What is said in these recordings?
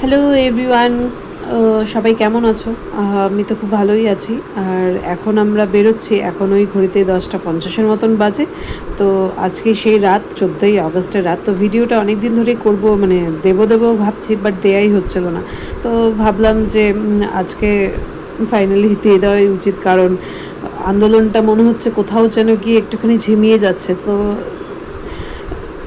Hello everyone সবাই কেমন আছো? আমি তো খুব ভালোই আছি। আর এখন আমরা বেরোচ্ছি, এখন ওই ঘড়িতে দশটা পঞ্চাশের মতন বাজে। তো আজকে সেই রাত, চোদ্দোই আগস্টের রাত। তো ভিডিওটা অনেক দিন ধরেই করব মানে দেবো দেবো ভাবছি বাট দেয়াই হচ্ছিল না। তো ভাবলাম যে আজকে ফাইনালি দিয়ে দেওয়াই উচিত, কারণ আন্দোলনটা মনে হচ্ছে কোথাও যেন গিয়ে একটুখানি ঝিমিয়ে যাচ্ছে। তো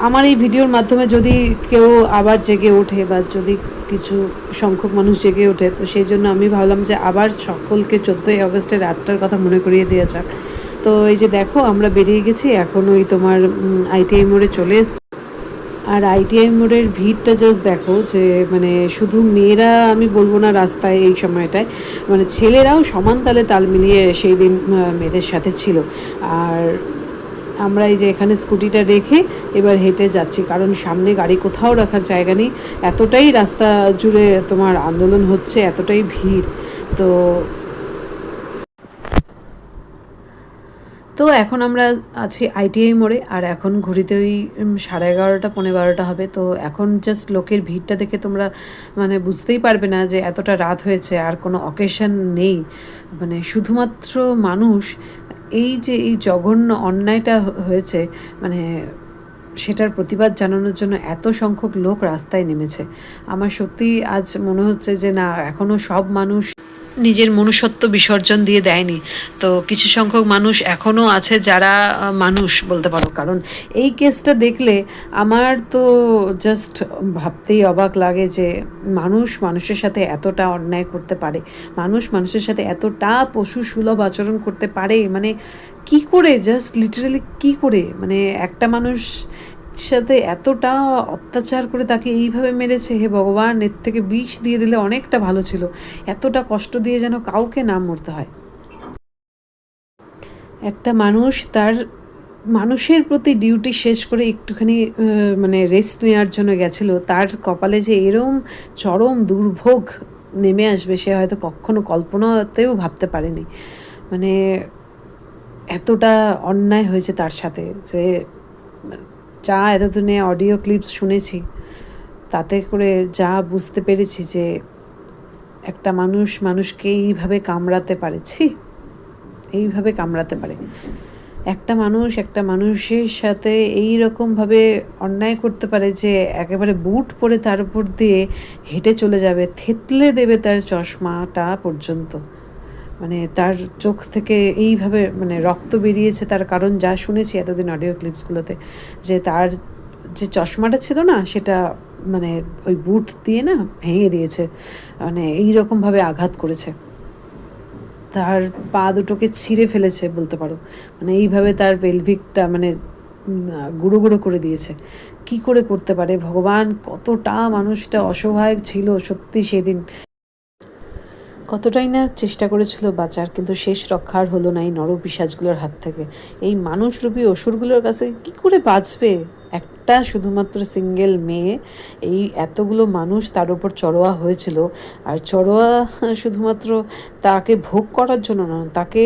আমার এই ভিডিওর মাধ্যমে যদি কেউ আবার জেগে ওঠে বা যদি কিছু সংখ্যক মানুষ জেগে ওঠে, তো সেই জন্য আমি ভাবলাম যে আবার সকলকে চোদ্দোই আগস্টের রাতটার কথা মনে করিয়ে দেওয়া যাক। তো এই যে দেখো, আমরা বেরিয়ে গেছি, এখন ওই তোমার আইটিআই মোড়ে চলে এসছি। আর আইটিআই মোড়ের ভিড়টা জাস্ট দেখো যে মানে শুধু মেয়েরা আমি বলব না রাস্তায় এই সময়টায় মানে ছেলেরাও সমান তালে তাল মিলিয়ে সেই দিন মেয়েদের সাথে ছিল। আর আমরা এই যে এখানে স্কুটিটা রেখে এবার হেঁটে যাচ্ছি, কারণ সামনে গাড়ি কোথাও রাখার জায়গা নেই। এতটাই রাস্তা জুড়ে তোমার আন্দোলন হচ্ছে, এতটাই ভিড়। তো তো এখন আমরা আছি আইটিআই মোড়ে, আর এখন ঘড়িতে ওই সাড়ে এগারোটা পনেরো বারোটা হবে। তো এখন জাস্ট লোকের ভিড়টা দেখে তোমরা মানে বুঝতেই পারবে না যে এতটা রাত হয়েছে, আর কোনো অকেশন নেই। মানে শুধুমাত্র মানুষ এই যে এই জঘন্য অন্যায়টা হয়েছে মানে সেটার প্রতিবাদ জানানোর জন্য এত সংখ্যক লোক রাস্তায় নেমেছে। আমার সত্যি আজ মনে হচ্ছে যে না এখনও সব মানুষ নিজের মনুষ্যত্ব বিসর্জন দিয়ে দেয়নি। তো কিছু সংখ্যক মানুষ এখনও আছে যারা মানুষ বলতে পারো। কারণ এই কেসটা দেখলে আমার তো জাস্ট ভাবতেই অবাক লাগে যে মানুষ মানুষের সাথে এতটা অন্যায় করতে পারে। মানুষ মানুষের সাথে এতটা পশু সুলভ আচরণ করতে পারে। মানে কি করে? জাস্ট লিটারালি কি করে? মানে একটা মানুষ সাথে এতটা অত্যাচার করে তাকে এইভাবে মেরেছে, হে ভগবান, এর থেকে বিষ দিয়ে দিলে অনেকটা ভালো ছিল। এতটা কষ্ট দিয়ে যেন কাউকে না মরতে হয়। একটা মানুষ তার মানুষের প্রতি ডিউটি শেষ করে একটুখানি মানে রেস্ট নেওয়ার জন্য গেছিল, তার কপালে যে এরম চরম দুর্ভোগ নেমে আসবে সে হয়তো কখনো কল্পনাতেও ভাবতে পারেনি। মানে এতটা অন্যায় হয়েছে তার সাথে যে যা এতদিনে অডিও ক্লিপস শুনেছি, তাতে করে যা বুঝতে পেরেছি যে একটা মানুষ মানুষকে এইভাবে কামড়াতে পারেছি এইভাবে কামড়াতে পারে। একটা মানুষ একটা মানুষের সাথে এই রকমভাবে অন্যায় করতে পারে যে একেবারে বুট পরে তার উপর দিয়ে হেঁটে চলে যাবে, থেতলে দেবে তার চশমাটা পর্যন্ত। মানে তার চোখ থেকে এইভাবে মানে রক্ত বেরিয়েছে, তার কারণ যা শুনেছি এতদিন অডিও ক্লিপসগুলোতে যে তার যে চশমাটা ছিল না, সেটা মানে ওই বুট দিয়ে না ভেঙে দিয়েছে মানে এই রকমভাবে আঘাত করেছে। তার পা দুটোকে ছিঁড়ে ফেলেছে বলতে পারো মানে এইভাবে তার পেলভিকটা মানে গুঁড়ো গুঁড়ো করে দিয়েছে। কি করে করতে পারে? ভগবান কতটা মানুষটা অসহায় ছিল সত্যি সেদিন। কতটাই না চেষ্টা করেছিল বাঁচার, কিন্তু শেষ রক্ষার হলো না এই নরপিসাজগুলোর হাত থেকে। এই মানুষরূপী অসুরগুলোর কাছে কি করে বাঁচবে? একটা শুধুমাত্র সিঙ্গেল মেয়ে, এই এতগুলো মানুষ তার উপর চড়োয়া হয়েছিল। আর চড়োয়া শুধুমাত্র তাকে ভোগ করার জন্য না, তাকে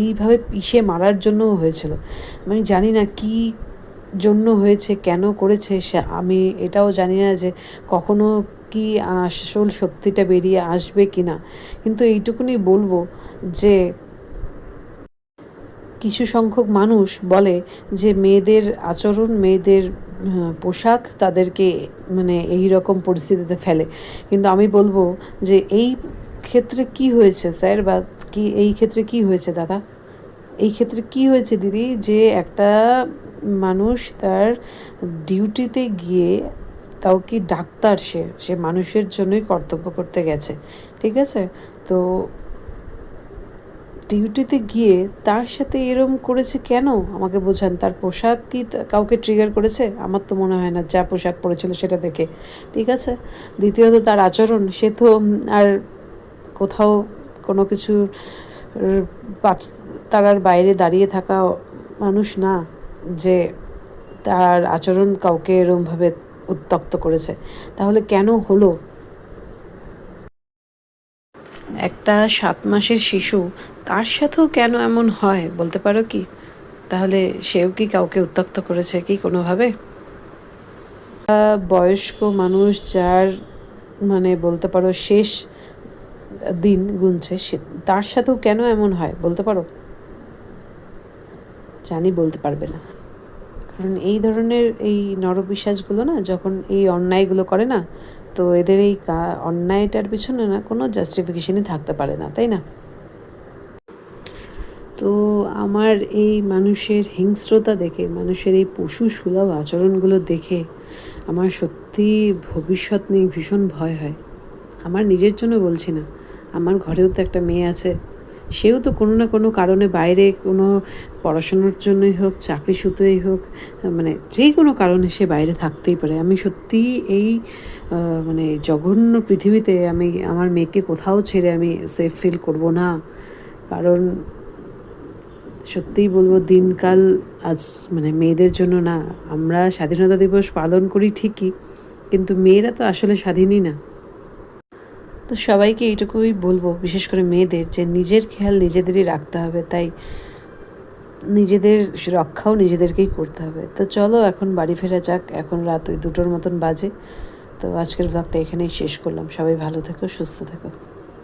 এইভাবে পিষে মারার জন্যও হয়েছিল। আমি জানি না কি জন্য হয়েছে, কেন করেছে, সে আমি এটাও জানি না যে কখনো কি আসল সত্যিটা বেরিয়ে আসবে কি না কিন্তু এইটুকুনি বলব যে কিছু সংখ্যক মানুষ বলে যে মেয়েদের আচরণ, মেয়েদের পোশাক তাদেরকে মানে এই রকম পরিস্থিতিতে ফেলে। কিন্তু আমি বলব যে এই ক্ষেত্রে কি হয়েছে স্যার বা কি, এই ক্ষেত্রে কি হয়েছে দাদা? এই ক্ষেত্রে কি হয়েছে দিদি যে একটা মানুষ তার ডিউটিতে গিয়ে তাও কি ডাক্তার সে? সে মানুষের জন্যই কর্তব্য করতে গেছে, ঠিক আছে? তো ডিউটিতে গিয়ে তার সাথে এরম করেছে কেন? আমাকে বোঝান, তার পোশাক কি কাউকে ট্রিগার করেছে? আমার তো মনে হয় না, যা পোশাক পরেছিল সেটা দেখে, ঠিক আছে? দ্বিতীয়ত তার আচরণ, সে তো আর কোথাও কোনো কিছু তারার বাইরে দাঁড়িয়ে থাকা মানুষ না। যে তার আচরণ কাউকে এরমভাবে উত্তক্ত করেছে, তাহলে কেন হলো? একটা সাত মাসের শিশু, তার সাথেও কেন এমন হয় বলতে পারো কি? তাহলে সেও কি কাউকে উত্তক্ত করেছে কি কোনোভাবে? বয়স্ক মানুষ যার মানে বলতে পারো শেষ দিন গুনছে তার সাথেও কেন এমন হয় বলতে পারো? জানি বলতে পারবে না। কারণ এই ধরনের এই নরপিসাজগুলো না, যখন এই অন্যায়গুলো করে না, তো এদের এই অন্যায়টার পিছনে না কোনো জাস্টিফিকেশনই থাকতে পারে না, তাই না? তো আমার এই মানুষের হিংস্রতা দেখে, মানুষের এই পশু সুলভ আচরণগুলো দেখে আমার সত্যি ভবিষ্যৎ নিয়ে ভীষণ ভয় হয়। আমার নিজের জন্য বলছি না। আমার ঘরেও তো একটা মেয়ে আছে। সেও তো কোনো না কোনো কারণে বাইরে কোনো পড়াশোনার জন্যই হোক, চাকরি সূত্রেই হোক মানে যে কোনো কারণে সে বাইরে থাকতেই পারে। আমি সত্যি এই মানে জঘন্য পৃথিবীতে আমি, আমার মেয়েকে কোথাও ছেড়ে আমি সেফ ফিল করব না। কারণ সত্যিই বলব দিনকাল আজ মানে মেয়েদের জন্য না, আমরা স্বাধীনতা দিবস পালন করি ঠিকই, কিন্তু মেয়েরা তো আসলে স্বাধীনই না। তো সবাইকে এইটুকুই বলব, বিশেষ করে মেয়েদের, যে নিজের খেয়াল নিজেদেরই রাখতে হবে, তাই নিজেদের রক্ষাও নিজেদেরকেই করতে হবে। তো চলো এখন বাড়ি ফেরা যাক, এখন রাত ওই দুটোর মতন বাজে। তো আজকের ব্লগটা এখানেই শেষ করলাম। সবাই ভালো থেকো, সুস্থ থেকো।